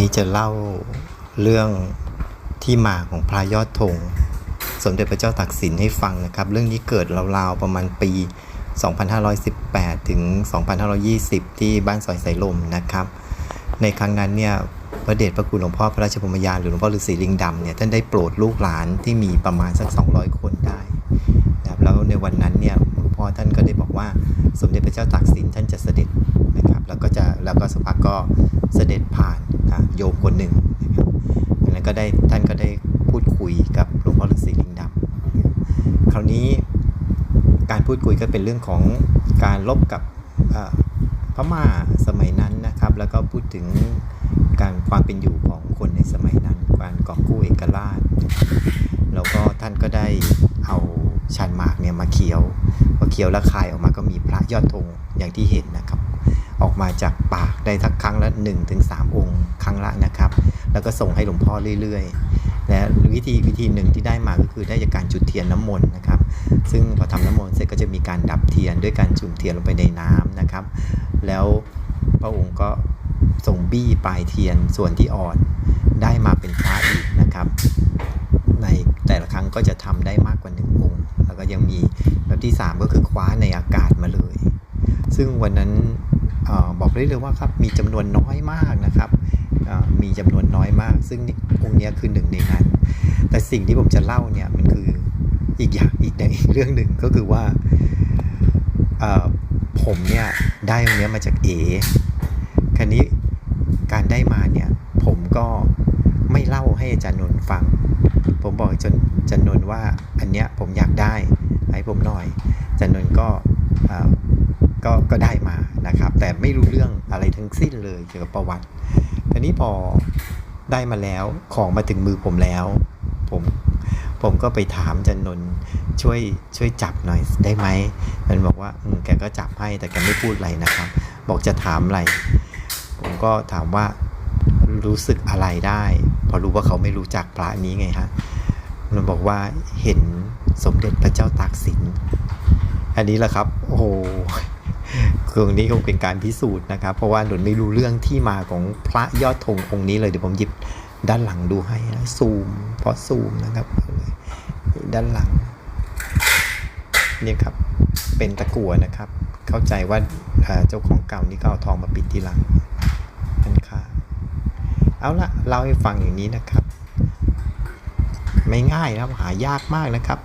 นี้จะเล่าเรื่องที่มาของพระยอดธงสมเด็จพระเจ้าตากสินให้ฟังนะครับ เรื่องนี้เกิดราวๆประมาณปี 2518 ถึง 2520 ที่บ้านซอยสายลมนะครับ ในครั้งนั้นเนี่ยพระเดชพระคุณหลวงพ่อพระราชพรมยานหรือหลวงพ่อฤาษีลิงดำเนี่ยท่านได้โปรดลูกหลานที่มีประมาณสัก 200 คนได้นะครับแล้วในวันนั้นเนี่ย อท่านก็ได้บอกว่าสมเด็จพระเจ้าตากสินท่านจะเสด็จนะครับ แล้วก็จะแล้วก็สักพักก็เสด็จผ่านนะโยมคนหนึ่งนะครับแล้วก็ได้ท่านก็ได้พูดคุยกับหลวงพ่อฤาษีลิงดำคราวนี้การพูดคุยก็เป็นเรื่องของการลบกับเอ่อพม่าสมัยนั้นนะครับ แล้วก็พูดถึงการความเป็นอยู่ของคนในสมัยนั้น การกอบกู้เอกราช แล้วก็ท่านก็ได้เอา ชานหมากเนี่ยมาเคี้ยวพอเคี้ยวแล้วคายออกมาก็มีพระยอดธงอย่างที่เห็นนะครับ ออกมาจากปากได้สักครั้งละ 1-3ถึงองค์ ครั้งละนะครับ แล้วก็ส่งให้หลวงพ่อเรื่อยๆและวิธีวิธีหนึ่งที่ได้มาก็คือได้จากการจุดเทียนน้ำมนต์นะครับ ซึ่งพอทำน้ำมนต์เสร็จก็จะมีการดับเทียนด้วยการจุ่มเทียนลงไปในน้ำนะครับ แล้วพระองค์ก็ส่งบี้ปลายเทียนส่วนที่อ่อนได้มาเป็นพระอีกนะครับ ในแต่ละครั้งก็จะทำได้มากกว่าหนึ่ง ที่ 3 ก็คือคว้าในอากาศมาเลย ซึ่งวันนั้นออบอกได้เลยว่าครับมีจำนวนน้อยมากนะครับมีจำนวนน้อยมาก ซึ่งองค์นี้คือหนึ่งในนั้น แต่สิ่งที่ผมจะเล่าเนี่ยมันคืออีกอย่างอีกอีกเรื่องหนึ่งก็คือว่าผมเนี่ยได้ตรงเนี้ยมาจากเอคราวนี้การได้มาเนี่ยผมก็ไม่เล่าให้อาจารย์นนท์ฟัง ผมบอกจนจารย์นนท์ว่าอันเนี้ยผมอยากได้ ให้ผมหน่อยจารย์นนท์ก็ก็ก็ได้มานะครับ แต่ไม่รู้เรื่องอะไรทั้งสิ้นเลยเกี่ยวกับประวัติทีนี้พอได้มาแล้วของมาถึงมือผมแล้ว ผมผมก็ไปถามจันนนท์ช่วยช่วยจับหน่อยได้ไหมมันบอกว่าอืมแกก็จับให้แต่แกไม่พูดอะไรนะครับ บอกจะถามอะไร ผมก็ถามว่ารู้สึกอะไรได้ พอรู้ว่าเขาไม่รู้จักพระนี้ไงฮะ มันบอกว่าเห็นสมเด็จพระเจ้าตากสิน อันนี้แหละครับ โอ้โหตรงนี้คงเป็นการพิสูจน์นะครับ เพราะว่าหนุนไม่รู้เรื่องที่มาของพระยอดธงองค์นี้เลย เดี๋ยวผมหยิบด้านหลังดูให้นะซูม เพราะซูมนะครับ ด้านหลังนี่ครับ เป็นตะกั่วนะครับ เข้าใจว่าเจ้าของเก่านี่ก็เอาทองมาปิดทีหลังเป็นค่าเอาละเล่าให้ฟังอย่างนี้นะครับ ไม่ง่ายนะครับหายากมากนะครับ